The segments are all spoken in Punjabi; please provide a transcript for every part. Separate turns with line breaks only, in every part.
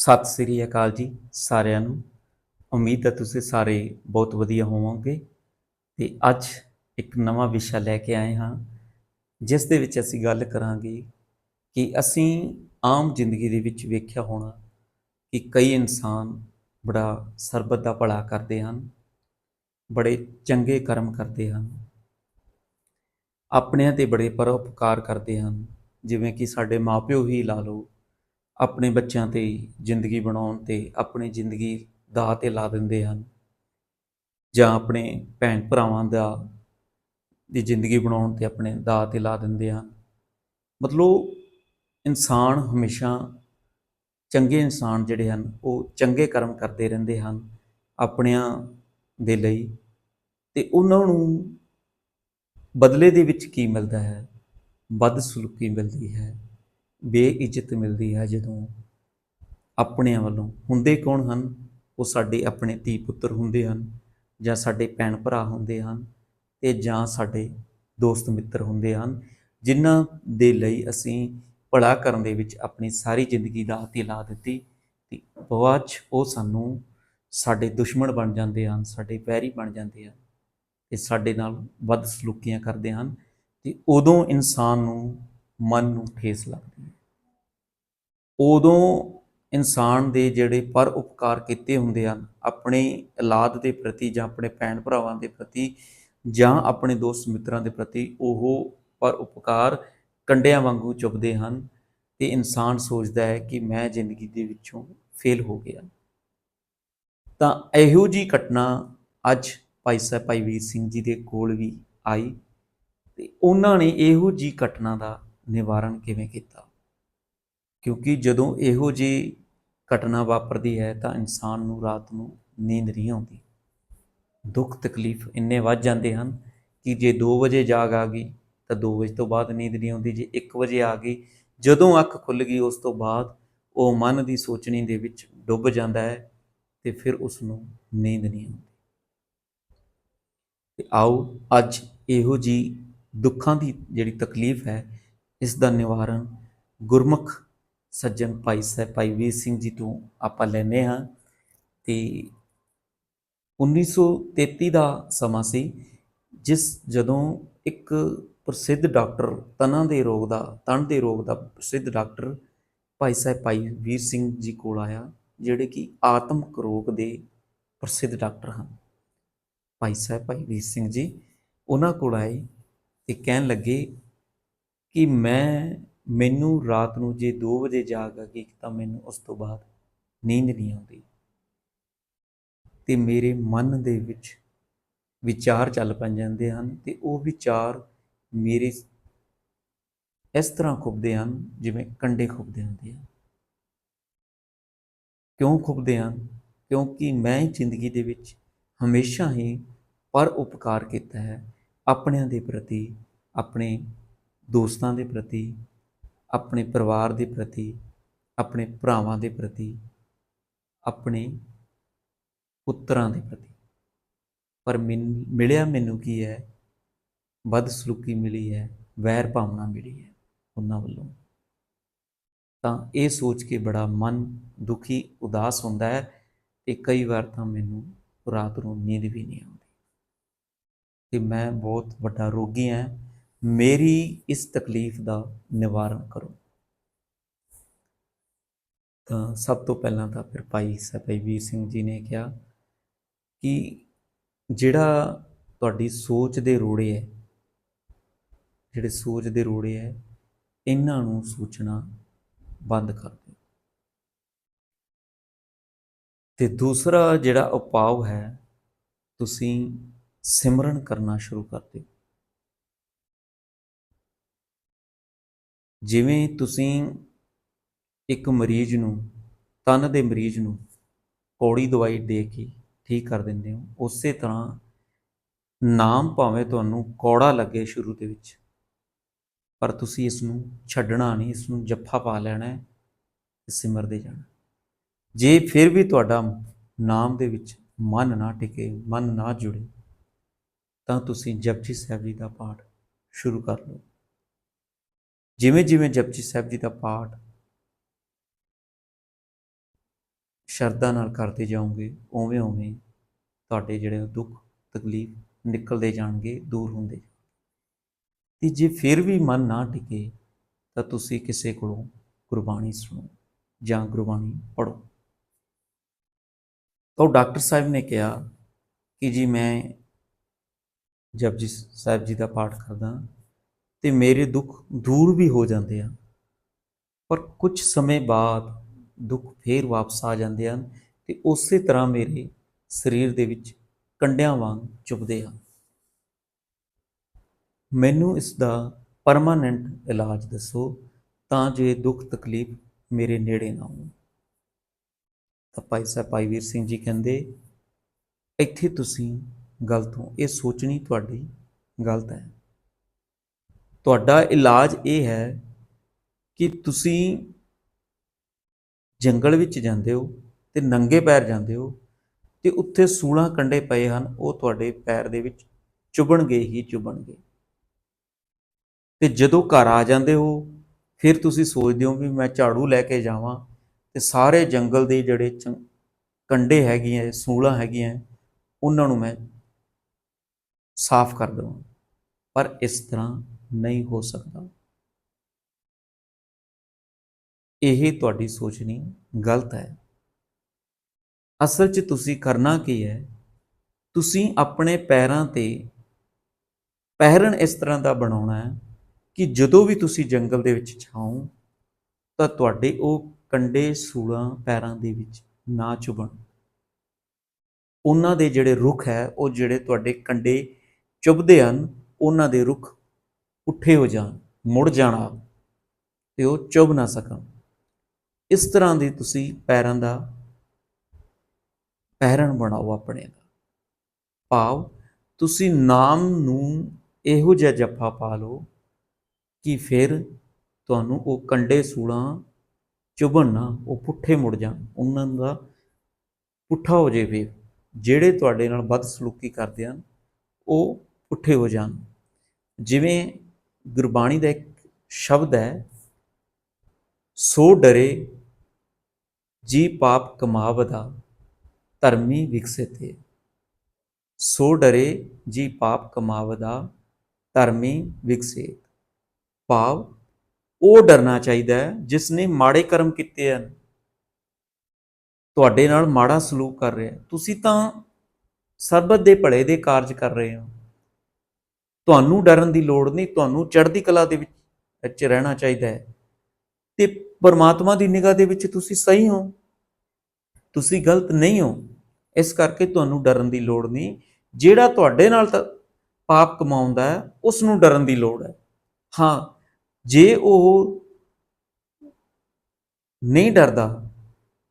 ਸਤਿ ਸ੍ਰੀ ਅਕਾਲ ਜੀ ਸਾਰਿਆਂ ਨੂੰ। ਉਮੀਦ ਹੈ ਤੁਸੀਂ ਸਾਰੇ ਬਹੁਤ ਵਧੀਆ ਹੋਵੋਗੇ। ਤੇ ਅੱਜ ਇੱਕ ਨਵਾਂ ਵਿਸ਼ਾ ਲੈ ਕੇ ਆਏ ਹਾਂ, ਜਿਸ ਦੇ ਵਿੱਚ ਅਸੀਂ ਗੱਲ ਕਰਾਂਗੇ ਕਿ ਅਸੀਂ ਆਮ ਜ਼ਿੰਦਗੀ ਦੇ ਵਿੱਚ ਵੇਖਿਆ ਹੋਣਾ ਕਿ ਕਈ ਇਨਸਾਨ ਬੜਾ ਸਰਬਤ ਦਾ ਭਲਾ ਕਰਦੇ ਹਨ, ਬੜੇ ਚੰਗੇ ਕਰਮ ਕਰਦੇ ਹਨ, ਆਪਣਿਆਂ ਤੇ ਬੜੇ ਪਰਉਪਕਾਰ ਕਰਦੇ ਹਨ। ਜਿਵੇਂ ਕਿ ਸਾਡੇ ਮਾਪਿਓ ਹੀ ਲਾ ਲਓ ਆਪਣੇ ਬੱਚਿਆਂ ਤੇ ਜ਼ਿੰਦਗੀ ਬਣਾਉਣ ਤੇ ਆਪਣੀ ਜ਼ਿੰਦਗੀ ਦਾਅ ਤੇ ਲਾ ਦਿੰਦੇ ਹਨ ਜਾਂ ਆਪਣੇ ਭੈਣ ਭਰਾਵਾਂ ਦਾ ਦੀ ਜ਼ਿੰਦਗੀ ਬਣਾਉਣ ਤੇ ਆਪਣੇ ਦਾਅ ਤੇ ਲਾ ਦਿੰਦੇ ਹਨ। ਮਤਲਬ ਇਨਸਾਨ ਹਮੇਸ਼ਾ ਚੰਗੇ ਇਨਸਾਨ ਜਿਹੜੇ ਹਨ, ਉਹ ਚੰਗੇ ਕਰਮ ਕਰਦੇ ਰਹਿੰਦੇ ਹਨ ਆਪਣਿਆਂ ਦੇ ਲਈ ਤੇ ਉਹਨਾਂ ਨੂੰ ਬਦਲੇ ਦੇ ਵਿੱਚ ਕੀ ਮਿਲਦਾ ਹੈ? ਬਦਸਲੂਕੀ ਮਿਲਦੀ ਹੈ। ਬੇਇੱਜ਼ਤ ਮਿਲਦੀ ਹੈ ਜਦੋਂ ਆਪਣਿਆਂ ਵੱਲੋਂ। ਹੁੰਦੇ ਕੌਣ ਹਨ? ਉਹ ਸਾਡੇ ਆਪਣੇ ਧੀ ਪੁੱਤਰ ਹੁੰਦੇ ਹਨ ਜਾਂ ਸਾਡੇ ਭੈਣ ਭਰਾ ਹੁੰਦੇ ਹਨ ਤੇ ਜਾਂ ਸਾਡੇ ਦੋਸਤ ਮਿੱਤਰ ਹੁੰਦੇ ਹਨ, ਜਿਨ੍ਹਾਂ ਦੇ ਲਈ ਅਸੀਂ ਭਲਾ ਕਰਨ ਦੇ ਵਿੱਚ ਆਪਣੀ ਸਾਰੀ ਜ਼ਿੰਦਗੀ ਦਾ ਤੇ ਲਾ ਦਿੱਤੀ। ਤੇ ਬਾਅਦ ਉਹ ਸਾਨੂੰ ਸਾਡੇ ਦੁਸ਼ਮਣ ਬਣ ਜਾਂਦੇ ਹਨ, ਸਾਡੇ ਵੈਰੀ ਬਣ ਜਾਂਦੇ ਹਨ ਤੇ ਸਾਡੇ ਨਾਲ ਵੱਧ ਸਲੂਕੀਆਂ ਕਰਦੇ ਹਨ ਤੇ ਉਦੋਂ ਇਨਸਾਨ ਨੂੰ ਮਨ ਨੂੰ ਠੇਸ ਲੱਗਦੀ ਹੈ। ਉਦੋਂ ਇਨਸਾਨ ਦੇ ਜਿਹੜੇ ਪਰ ਉਪਕਾਰ ਕੀਤੇ ਹੁੰਦੇ ਹਨ, ਆਪਣੇ ਔਲਾਦ ਦੇ ਪ੍ਰਤੀ ਜਾਂ ਆਪਣੇ ਭੈਣ ਭਰਾਵਾਂ ਦੇ ਪ੍ਰਤੀ ਜਾਂ ਆਪਣੇ ਦੋਸਤ ਮਿੱਤਰਾਂ ਦੇ ਪ੍ਰਤੀ ਉਹ ਪਰ ਉਪਕਾਰ ਕੰਡਿਆਂ ਵਾਂਗੂ ਚੁੱਭਦੇ ਹਨ ਤੇ ਇਨਸਾਨ ਸੋਚਦਾ ਹੈ ਕਿ ਮੈਂ ਜ਼ਿੰਦਗੀ ਦੇ ਵਿੱਚੋਂ ਫੇਲ ਹੋ ਗਿਆ। ਤਾਂ ਇਹੋ ਜੀ ਘਟਨਾ ਅੱਜ ਭਾਈ ਸਾਹਿਬ ਭਾਈ ਵੀਰ ਸਿੰਘ ਜੀ ਦੇ ਕੋਲ ਵੀ ਆਈ ਤੇ ਉਹਨਾਂ ਨੇ ਇਹੋ ਜੀ ਘਟਨਾ ਦਾ ਨਿਵਾਰਨ ਕਿਵੇਂ ਕੀਤਾ? ਕਿਉਂਕਿ ਜਦੋਂ ਇਹੋ ਜੀ ਘਟਨਾ ਵਾਪਰਦੀ ਹੈ ਤਾਂ ਇਨਸਾਨ ਨੂੰ ਰਾਤ ਨੂੰ ਨੀਂਦ ਨਹੀਂ ਆਉਂਦੀ। ਦੁੱਖ ਤਕਲੀਫ ਇੰਨੇ ਵੱਧ ਜਾਂਦੇ ਹਨ ਕਿ ਜੇ 2 ਵਜੇ ਜਾਗ ਆ ਗਈ ਤਾਂ 2 ਵਜੇ ਤੋਂ ਬਾਅਦ ਨੀਂਦ ਨਹੀਂ ਆਉਂਦੀ, ਜੇ 1 ਵਜੇ ਆ ਗਈ, ਜਦੋਂ ਅੱਖ ਖੁੱਲ ਗਈ ਉਸ ਤੋਂ ਬਾਅਦ ਉਹ ਮਨ ਦੀ ਸੋਚਣੀ ਦੇ ਵਿੱਚ ਡੁੱਬ ਜਾਂਦਾ ਹੈ ਤੇ ਫਿਰ ਉਸ ਨੂੰ ਨੀਂਦ ਨਹੀਂ ਆਉਂਦੀ। ਤੇ ਆਓ ਅੱਜ ਇਹੋ ਜੀ ਦੁੱਖਾਂ ਦੀ ਜਿਹੜੀ ਤਕਲੀਫ ਹੈ ਇਸ ਦਾ ਨਿਵਾਰਨ ਗੁਰਮੁਖ ਸੱਜਣ ਭਾਈ ਸਾਹਿਬ ਭਾਈ ਵੀਰ ਸਿੰਘ ਜੀ ਤੋਂ ਆਪਾਂ ਲੈਨੇ ਹਾਂ ਤੇ 1933 ਦਾ ਸਮਾਂ ਸੀ, ਜਿਸ ਜਦੋਂ ਇੱਕ ਪ੍ਰਸਿੱਧ ਡਾਕਟਰ ਤਨਾਂ ਦੇ ਰੋਗ ਦਾ, ਤਣ ਦੇ ਰੋਗ ਦਾ ਪ੍ਰਸਿੱਧ ਡਾਕਟਰ ਭਾਈ ਸਾਹਿਬ ਭਾਈ ਵੀਰ ਸਿੰਘ ਜੀ ਕੋਲ ਆਇਆ, ਜਿਹੜੇ ਕਿ ਆਤਮਕ ਰੋਗ ਦੇ ਪ੍ਰਸਿੱਧ ਡਾਕਟਰ ਹਨ। ਭਾਈ ਸਾਹਿਬ ਭਾਈ ਵੀਰ ਸਿੰਘ ਜੀ ਉਹਨਾਂ ਕੋਲ ਆਏ ਤੇ ਕਹਿਣ ਲੱਗੇ ਕਿ ਮੈਂ ਮੈਨੂੰ ਰਾਤ ਨੂੰ ਜੇ 2 ਵਜੇ ਜਾਗ ਆ ਗਈ ਤਾਂ ਮੈਨੂੰ ਉਸ ਤੋਂ ਬਾਅਦ ਨੀਂਦ ਨਹੀਂ ਆਉਂਦੀ। ਤੇ ਮੇਰੇ ਮਨ ਦੇ ਵਿੱਚ ਵਿਚਾਰ ਚੱਲ ਪੈ ਜਾਂਦੇ ਹਨ ਤੇ ਉਹ ਵਿਚਾਰ ਮੇਰੇ ਇਸ ਤਰ੍ਹਾਂ ਖੁੱਬਦੇ ਹਨ ਜਿਵੇਂ ਕੰਡੇ ਖੁੱਬਦੇ ਹੁੰਦੇ ਹਨ ਕਿਉਂ ਖੁੱਬਦੇ ਹਨ? ਕਿਉਂਕਿ ਮੈਂ ਜ਼ਿੰਦਗੀ ਦੇ ਵਿੱਚ ਹਮੇਸ਼ਾ ਹੀ ਪਰ ਉਪਕਾਰ ਕੀਤਾ ਹੈ, ਆਪਣਿਆਂ ਦੇ ਪ੍ਰਤੀ ਆਪਣੇ ਦੋਸਤਾਂ ਦੇ ਪ੍ਰਤੀ, ਆਪਣੇ ਪਰਿਵਾਰ ਦੇ ਪ੍ਰਤੀ, ਆਪਣੇ ਭਰਾਵਾਂ ਦੇ ਪ੍ਰਤੀ, ਆਪਣੇ ਪੁੱਤਰਾਂ ਦੇ ਪ੍ਰਤੀ। ਪਰ ਮੈਨ- ਮਿਲਿਆ ਮੈਨੂੰ ਕੀ ਹੈ? ਬਦਸਲੂਕੀ ਮਿਲੀ ਹੈ, ਵੈਰ ਭਾਵਨਾ ਮਿਲੀ ਹੈ ਉਹਨਾਂ ਵੱਲੋਂ। ਤਾਂ ਇਹ ਸੋਚ ਕੇ ਬੜਾ ਮਨ ਦੁਖੀ, ਉਦਾਸ ਹੁੰਦਾ ਹੈ ਤੇ ਕਈ ਵਾਰ ਤਾਂ ਮੈਨੂੰ ਰਾਤ ਨੂੰ ਨੀਂਦ ਵੀ ਨਹੀਂ ਆਉਂਦੀ। ਤੇ ਮੈਂ ਬਹੁਤ ਵੱਡਾ ਰੋਗੀ ਹਾਂ। ਮੇਰੀ ਇਸ ਤਕਲੀਫ ਦਾ ਨਿਵਾਰਨ ਕਰੋ। ਤਾਂ ਸਭ ਤੋਂ ਪਹਿਲਾਂ ਤਾਂ ਫਿਰ ਭਾਈ ਸਾਹਿਬ ਵੀਰ ਸਿੰਘ ਜੀ ਨੇ ਕਿਹਾ ਕਿ ਜਿਹੜਾ ਤੁਹਾਡੀ ਸੋਚ ਦੇ ਰੋੜੇ ਹੈ, ਜਿਹੜੇ ਸੋਚ ਦੇ ਰੋੜੇ ਹੈ, ਇਹਨਾਂ ਨੂੰ ਸੋਚਣਾ ਬੰਦ ਕਰ ਦਿਓ। ਤੇ ਦੂਸਰਾ ਜਿਹੜਾ ਉਪਾਅ ਹੈ, ਤੁਸੀਂ ਸਿਮਰਨ ਕਰਨਾ ਸ਼ੁਰੂ ਕਰ ਦਿਓ। ਜਿਵੇਂ ਤੁਸੀਂ ਇੱਕ ਮਰੀਜ਼ ਨੂੰ, ਤਨ ਦੇ ਮਰੀਜ਼ ਨੂੰ ਕੌੜੀ ਦਵਾਈ ਦੇ ਕੇ ਠੀਕ ਕਰ ਦਿੰਦੇ ਹੋ, ਉਸੇ ਤਰ੍ਹਾਂ ਨਾਮ ਭਾਵੇਂ ਤੁਹਾਨੂੰ ਕੌੜਾ ਲੱਗੇ ਸ਼ੁਰੂ ਦੇ ਵਿੱਚ, ਪਰ ਤੁਸੀਂ ਇਸ ਨੂੰ ਛੱਡਣਾ ਨਹੀਂ, ਇਸ ਨੂੰ ਜੱਫਾ ਪਾ ਲੈਣਾ ਹੈ ਸਿਮਰਦੇ ਜਾਣਾ। ਜੇ ਫਿਰ ਵੀ ਤੁਹਾਡਾ ਨਾਮ ਦੇ ਵਿੱਚ ਮਨ ਨਾ ਟਿਕੇ, ਮਨ ਨਾ ਜੁੜੇ, ਤਾਂ ਤੁਸੀਂ ਜਪਜੀ ਸਾਹਿਬ ਜੀ ਦਾ ਪਾਠ ਸ਼ੁਰੂ ਕਰ ਲਓ। ਜਿਵੇਂ ਜਿਵੇਂ ਜਪਜੀ ਸਾਹਿਬ ਜੀ ਦਾ ਪਾਠ ਸ਼ਰਧਾ ਨਾਲ ਕਰਦੇ ਜਾਓਗੇ, ਉਵੇਂ ਉਵੇਂ ਤੁਹਾਡੇ ਜਿਹੜੇ ਦੁੱਖ, ਤਕਲੀਫ ਨਿਕਲਦੇ ਜਾਣਗੇ, ਦੂਰ ਹੁੰਦੇ ਤੇ ਜੇ ਫਿਰ ਵੀ ਮਨ ਨਾ ਟਿਕੇ, ਤਾਂ ਤੁਸੀਂ ਕਿਸੇ ਕੋਲੋਂ ਗੁਰਬਾਣੀ ਸੁਣੋ ਜਾਂ ਗੁਰਬਾਣੀ ਪੜ੍ਹੋ। ਤਾਂ ਉਹ ਡਾਕਟਰ ਸਾਹਿਬ ਨੇ ਕਿਹਾ ਕਿ ਜੀ ਮੈਂ ਜਪਜੀ ਸਾਹਿਬ ਜੀ ਦਾ ਪਾਠ ਕਰਦਾ ਤੇ ਮੇਰੇ ਦੁੱਖ ਦੂਰ ਵੀ ਹੋ ਜਾਂਦੇ ਹਨ। ਪਰ ਕੁਝ ਸਮੇਂ ਬਾਅਦ ਦੁੱਖ ਫੇਰ ਵਾਪਸ ਆ ਜਾਂਦੇ ਹਨ ਤੇ ਉਸੇ ਤਰ੍ਹਾਂ ਮੇਰੇ ਸਰੀਰ ਦੇ ਵਿੱਚ ਕੰਡਿਆਂ ਵਾਂਗ ਚੁਭਦੇ ਹਨ। ਮੈਨੂੰ ਇਸ ਦਾ ਪਰਮਾਨੈਂਟ ਇਲਾਜ ਦੱਸੋ ਤਾਂ ਜੋ ਇਹ ਦੁੱਖ ਤਕਲੀਫ ਮੇਰੇ ਨੇੜੇ ਨਾ ਹੋਣ। ਤਾਂ ਭਾਈ ਸਾਹਿਬ, ਭਾਈ ਵੀਰ ਸਿੰਘ ਜੀ ਕਹਿੰਦੇ, ਇੱਥੇ ਤੁਸੀਂ ਗਲਤ ਹੋ ਇਹ ਸੋਚਣੀ ਤੁਹਾਡੀ ਗਲਤ ਹੈ। ਤੁਹਾਡਾ ਇਲਾਜ ਇਹ ਹੈ ਕਿ ਤੁਸੀਂ ਜੰਗਲ ਵਿੱਚ ਜਾਂਦੇ ਹੋ ਤੇ ਨੰਗੇ ਪੈਰ ਜਾਂਦੇ ਹੋ ਤੇ ਉੱਥੇ ਸੂਲਾਂ ਕੰਡੇ ਪਏ ਹਨ, ਉਹ ਤੁਹਾਡੇ ਪੈਰ ਦੇ ਵਿੱਚ ਚੁਭਣਗੇ ਹੀ ਚੁਭਣਗੇ। ਤੇ ਜਦੋਂ ਘਰ ਆ ਜਾਂਦੇ ਹੋ, ਫਿਰ ਤੁਸੀਂ ਸੋਚਦੇ ਹੋ ਵੀ ਮੈਂ ਝਾੜੂ ਲੈ ਕੇ ਜਾਵਾਂ ਤੇ ਸਾਰੇ ਜੰਗਲ ਦੇ ਜਿਹੜੇ ਚੰ- ਕੰਡੇ ਹੈਗੀਆਂ ਸੂਲਾਂ ਹੈਗੀਆਂ, ਉਹਨਾਂ ਨੂੰ ਮੈਂ ਸਾਫ਼ ਕਰ ਦੇਵਾਂ। ਪਰ ਇਸ ਤਰ੍ਹਾਂ ਨਹੀਂ ਹੋ ਸਕਦਾ। ਇਹ ਤੁਹਾਡੀ ਸੋਚਣੀ ਗਲਤ ਹੈ। ਅਸਲ 'ਚ ਤੁਸੀਂ ਕਰਨਾ ਕੀ ਹੈ? ਤੁਸੀਂ ਆਪਣੇ ਪੈਰਾਂ ਤੇ ਪਹਿਰਨ ਇਸ ਤਰ੍ਹਾਂ ਦਾ ਬਣਾਉਣਾ ਹੈ ਕਿ ਜਦੋਂ ਵੀ ਤੁਸੀਂ ਜੰਗਲ ਦੇ ਵਿੱਚ ਛਾਓ ਤਾਂ ਤੁਹਾਡੇ ਉਹ ਕੰਡੇ ਸੂਲਾਂ ਪੈਰਾਂ ਦੇ ਵਿੱਚ ਨਾ ਚੁਭਣ ਉਹਨਾਂ ਦੇ ਜਿਹੜੇ ਰੁੱਖ ਹੈ, ਉਹ ਜਿਹੜੇ ਤੁਹਾਡੇ ਕੰਡੇ ਚੁਭਦੇ ਹਨ, ਉਹਨਾਂ ਦੇ ਰੁੱਖ ਪੁੱਠੇ ਹੋ ਜਾਣ, ਮੁੜ ਜਾਣਾ, ਤੇ ਉਹ ਚੁੱਭ ਨਾ ਸਕਣ। ਇਸ ਤਰ੍ਹਾਂ ਦੀ ਤੁਸੀਂ ਪੈਰਾਂ ਦਾ ਪਹਿਰਨ ਬਣਾਓ ਆਪਣੇ ਦਾ। ਭਾਵ ਤੁਸੀਂ ਨਾਮ ਨੂੰ ਇਹੋ ਜਿਹਾ ਜੱਫਾ ਪਾ ਲਓ ਕਿ ਫਿਰ ਤੁਹਾਨੂੰ ਉਹ ਕੰਡੇ ਸੂਲਾਂ ਚੁਭਣ ਨਾ, ਉਹ ਪੁੱਠੇ ਮੁੜ ਜਾਣ। ਉਹਨਾਂ ਦਾ ਪੁੱਠਾ ਹੋ ਜਾਵੇ ਜਿਹੜੇ ਤੁਹਾਡੇ ਨਾਲ ਬਦਸਲੂਕੀ ਕਰਦੇ ਹਨ, ਉਹ ਪੁੱਠੇ ਹੋ ਜਾਣ। ਜਿਵੇਂ ਗੁਰਬਾਣੀ ਦਾ ਇੱਕ ਸ਼ਬਦ ਹੈ, ਸੋ ਡਰੇ ਜੀ ਪਾਪ ਕਮਾਵਦਾ, ਧਰਮੀ ਵਿਕਸਿਤੇ ਸੋ ਡਰੇ ਜੀ ਪਾਪ ਕਮਾਵਦਾ, ਧਰਮੀ ਵਿਕਸਿਤ। ਭਾਵ, ਉਹ ਡਰਨਾ ਚਾਹੀਦਾ ਹੈ ਜਿਸ ਨੇ ਮਾੜੇ ਕਰਮ ਕੀਤੇ ਹਨ। ਤੁਹਾਡੇ ਨਾਲ ਮਾੜਾ ਸਲੂਕ ਕਰ ਰਿਹਾ। ਤੁਸੀਂ ਤਾਂ ਸਰਬਤ ਦੇ ਭਲੇ ਦੇ ਕਾਰਜ ਕਰ ਰਹੇ ਹੋ। ਤੁਹਾਨੂੰ ਡਰਨ ਦੀ ਲੋੜ ਨਹੀਂ, ਤੁਹਾਨੂੰ ਚੜ੍ਹਦੀ ਕਲਾ ਦੇ ਵਿੱਚ ਰਹਿਣਾ ਚਾਹੀਦਾ ਹੈ। ਤੇ ਪਰਮਾਤਮਾ ਦੀ ਨਿਗਾਹ ਦੇ ਵਿੱਚ ਤੁਸੀਂ ਸਹੀ ਹੋ। ਤੁਸੀਂ ਗਲਤ ਨਹੀਂ ਹੋ। ਇਸ ਕਰਕੇ ਤੁਹਾਨੂੰ ਡਰਨ ਦੀ ਲੋੜ ਨਹੀਂ। ਜਿਹੜਾ ਤੁਹਾਡੇ ਨਾਲ ਪਾਪ ਕਮਾਉਂਦਾ ਹੈ ਉਸ ਨੂੰ ਡਰਨ ਦੀ ਲੋੜ ਹੈ। ਹਾਂ, ਜੇ ਉਹ ਨਹੀਂ ਡਰਦਾ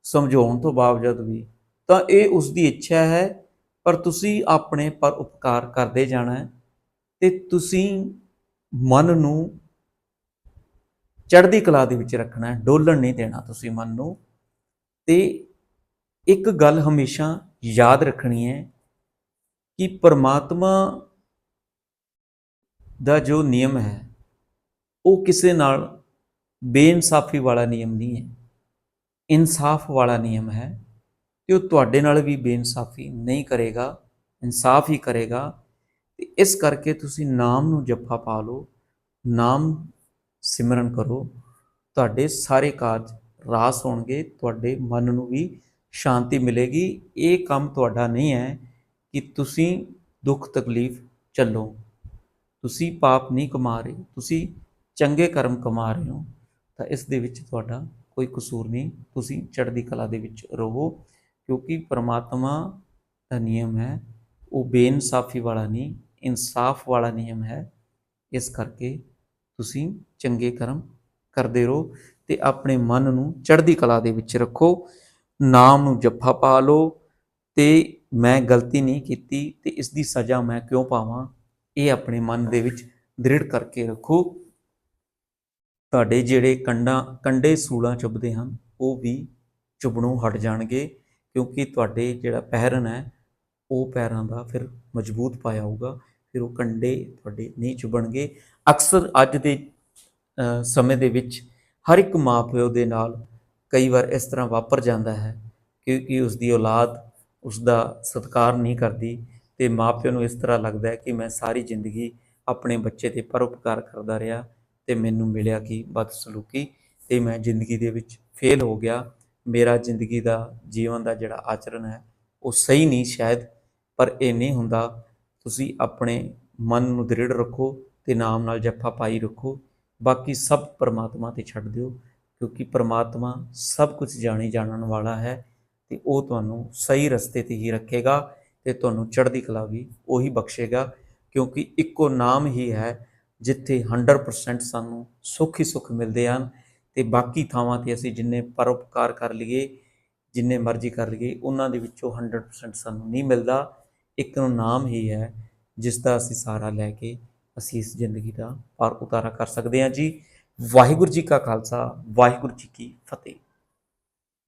ਸਮਝਾਉਣ ਤੋਂ ਬਾਵਜੂਦ ਵੀ, ਤਾਂ ਇਹ ਉਸ ਦੀ ਇੱਛਾ ਹੈ, ਪਰ ਤੁਸੀਂ ਆਪਣੇ ਪਰ ਉਪਕਾਰ ਕਰਦੇ ਜਾਣਾ ਹੈ। ਤੇ ਤੁਸੀਂ ਮਨ ਨੂੰ ਚੜ੍ਹਦੀ ਕਲਾ ਦੇ ਵਿੱਚ ਰੱਖਣਾ ਹੈ, ਡੋਲਣ ਨਹੀਂ ਦੇਣਾ ਤੁਸੀਂ ਮਨ ਨੂੰ। ਤੇ ਇੱਕ ਗੱਲ ਹਮੇਸ਼ਾ ਯਾਦ ਰੱਖਣੀ ਹੈ ਕਿ ਪਰਮਾਤਮਾ ਦਾ ਜੋ ਨਿਯਮ ਹੈ, ਉਹ ਕਿਸੇ ਨਾਲ ਬੇਇਨਸਾਫੀ ਵਾਲਾ ਨਿਯਮ ਨਹੀਂ ਹੈ। ਇਨਸਾਫ ਵਾਲਾ ਨਿਯਮ ਹੈ ਤੇ ਉਹ ਤੁਹਾਡੇ ਨਾਲ ਵੀ ਬੇਇਨਸਾਫੀ ਨਹੀਂ ਕਰੇਗਾ, ਇਨਸਾਫ ਹੀ ਕਰੇਗਾ। ਤੇ ਇਸ ਕਰਕੇ ਤੁਸੀਂ ਨਾਮ ਨੂੰ ਜੱਫਾ ਪਾ ਲਓ, ਨਾਮ ਸਿਮਰਨ ਕਰੋ, ਤੁਹਾਡੇ ਸਾਰੇ ਕਾਰਜ ਰਾਸ ਹੋਣਗੇ, ਤੁਹਾਡੇ ਮਨ ਨੂੰ ਵੀ ਸ਼ਾਂਤੀ ਮਿਲੇਗੀ। ਇਹ ਕੰਮ ਤੁਹਾਡਾ ਨਹੀਂ ਹੈ ਕਿ ਤੁਸੀਂ ਦੁੱਖ ਤਕਲੀਫ ਚੱਲੋ। ਤੁਸੀਂ ਪਾਪ ਨਹੀਂ ਕਮਾ ਰਹੇ, ਤੁਸੀਂ ਚੰਗੇ ਕਰਮ ਕਮਾ ਰਹੇ ਹੋ, ਤਾਂ ਇਸ ਦੇ ਵਿੱਚ ਤੁਹਾਡਾ ਕੋਈ ਕਸੂਰ ਨਹੀਂ। ਤੁਸੀਂ ਚੜ੍ਹਦੀ ਕਲਾ ਦੇ ਵਿੱਚ ਰਹੋ, ਕਿਉਂਕਿ ਪਰਮਾਤਮਾ ਦਾ ਨਿਯਮ ਹੈ, ਉਹ ਬੇਇਨਸਾਫੀ ਵਾਲਾ ਨਹੀਂ ਇਨਸਾਫ ਵਾਲਾ ਨਿਯਮ ਹੈ। ਇਸ ਕਰਕੇ ਤੁਸੀਂ ਚੰਗੇ ਕਰਮ ਕਰਦੇ ਰਹੋ ਤੇ ਆਪਣੇ ਮਨ ਨੂੰ ਚੜ੍ਹਦੀ ਕਲਾ ਦੇ ਵਿੱਚ ਰੱਖੋ। ਨਾਮ ਨੂੰ ਜੱਫਾ ਪਾ ਲਓ ਤੇ ਮੈਂ ਗਲਤੀ ਨਹੀਂ ਕੀਤੀ ਤੇ ਇਸ ਦੀ ਸਜ਼ਾ ਮੈਂ ਕਿਉਂ ਪਾਵਾਂ? ਇਹ ਆਪਣੇ ਮਨ ਦੇ ਵਿੱਚ ਦ੍ਰਿੜ ਕਰਕੇ ਰੱਖੋ। ਤੁਹਾਡੇ ਜਿਹੜੇ ਕੰਡਾਂ, ਕੰਡੇ ਸੂਲਾਂ ਚੁੱਭਦੇ ਹਨ, ਉਹ ਵੀ ਚੁਭਣੋਂ ਹਟ ਜਾਣਗੇ ਕਿਉਂਕਿ ਤੁਹਾਡੇ ਜਿਹੜਾ ਪਹਿਰਨ ਹੈ, ਉਹ ਪੈਰਾਂ ਦਾ ਫਿਰ ਮਜ਼ਬੂਤ ਪਾਇਆ ਹੋਊਗਾ। ਫਿਰ ਉਹ ਕੰਡੇ ਤੁਹਾਡੇ ਨਹੀਂ ਚੁਭਣਗੇ ਅਕਸਰ ਅੱਜ ਦੇ ਸਮੇਂ ਦੇ ਵਿੱਚ ਹਰ ਇੱਕ ਮਾਪਿਓ ਦੇ ਨਾਲ ਕਈ ਵਾਰ ਇਸ ਤਰ੍ਹਾਂ ਵਾਪਰ ਜਾਂਦਾ ਹੈ ਕਿਉਂਕਿ ਉਸ ਦੀ ਔਲਾਦ ਉਸ ਦਾ ਸਤਿਕਾਰ ਨਹੀਂ ਕਰਦੀ ਤੇ ਮਾਪਿਆਂ ਨੂੰ ਇਸ ਤਰ੍ਹਾਂ ਲੱਗਦਾ ਹੈ ਕਿ ਮੈਂ ਸਾਰੀ ਜ਼ਿੰਦਗੀ ਆਪਣੇ ਬੱਚੇ ਤੇ ਪਰਉਪਕਾਰ ਕਰਦਾ ਰਿਹਾ ਤੇ ਮੈਨੂੰ ਮਿਲਿਆ ਕਿ ਬਦਸਲੂਕੀ ਤੇ ਮੈਂ ਜ਼ਿੰਦਗੀ ਦੇ ਵਿੱਚ ਫੇਲ ਹੋ ਗਿਆ। ਮੇਰਾ ਜ਼ਿੰਦਗੀ ਦਾ, ਜੀਵਨ ਦਾ ਜਿਹੜਾ ਆਚਰਣ ਹੈ ਉਹ ਸਹੀ ਨਹੀਂ ਸ਼ਾਇਦ, ਪਰ ਇਹ ਨਹੀਂ ਹੁੰਦਾ ਤੁਸੀਂ ਆਪਣੇ ਮਨ ਨੂੰ ਦ੍ਰਿੜ ਰੱਖੋ ਤੇ ਨਾਮ ਨਾਲ ਜੱਫਾ ਪਾਈ ਰੱਖੋ। ਬਾਕੀ ਸਭ ਪਰਮਾਤਮਾ ਤੇ ਛੱਡ ਦਿਓ, ਕਿਉਂਕਿ ਪਰਮਾਤਮਾ ਸਭ ਕੁਝ ਜਾਣੀ ਜਾਣਨ ਵਾਲਾ ਹੈ ਤੇ ਉਹ ਤੁਹਾਨੂੰ ਸਹੀ ਰਸਤੇ ਤੇ ਹੀ ਰੱਖੇਗਾ ਤੇ ਤੁਹਾਨੂੰ ਚੜ੍ਹਦੀ ਕਲਾ ਵੀ ਉਹੀ ਬਖਸ਼ੇਗਾ, ਕਿਉਂਕਿ ਇੱਕੋ ਨਾਮ ਹੀ ਹੈ ਜਿੱਥੇ 100% ਸਾਨੂੰ ਸੁੱਖ ਹੀ ਸੁੱਖ ਮਿਲਦੇ ਹਨ ਤੇ ਬਾਕੀ ਥਾਵਾਂ ਤੇ ਅਸੀਂ ਜਿੰਨੇ ਪਰਉਪਕਾਰ ਕਰ ਲਈਏ, ਜਿੰਨੇ ਮਰਜ਼ੀ ਕਰ ਲਈਏ, ਉਹਨਾਂ ਦੇ ਵਿੱਚੋਂ 100% ਸਾਨੂੰ ਨਹੀਂ ਮਿਲਦਾ। ਇੱਕ ਨੂੰ ਨਾਮ ਹੀ ਹੈ, ਜਿਸ ਦਾ ਅਸੀਂ ਸਹਾਰਾ ਲੈ ਕੇ ਅਸੀਂ ਇਸ ਜ਼ਿੰਦਗੀ ਦਾ ਪਾਰ ਉਤਾਰਾ ਕਰ ਸਕਦੇ ਹਾਂ ਜੀ। ਵਾਹਿਗੁਰੂ ਜੀ ਕਾ ਖਾਲਸਾ, ਵਾਹਿਗੁਰੂ ਜੀ ਕੀ ਫਤਿਹ।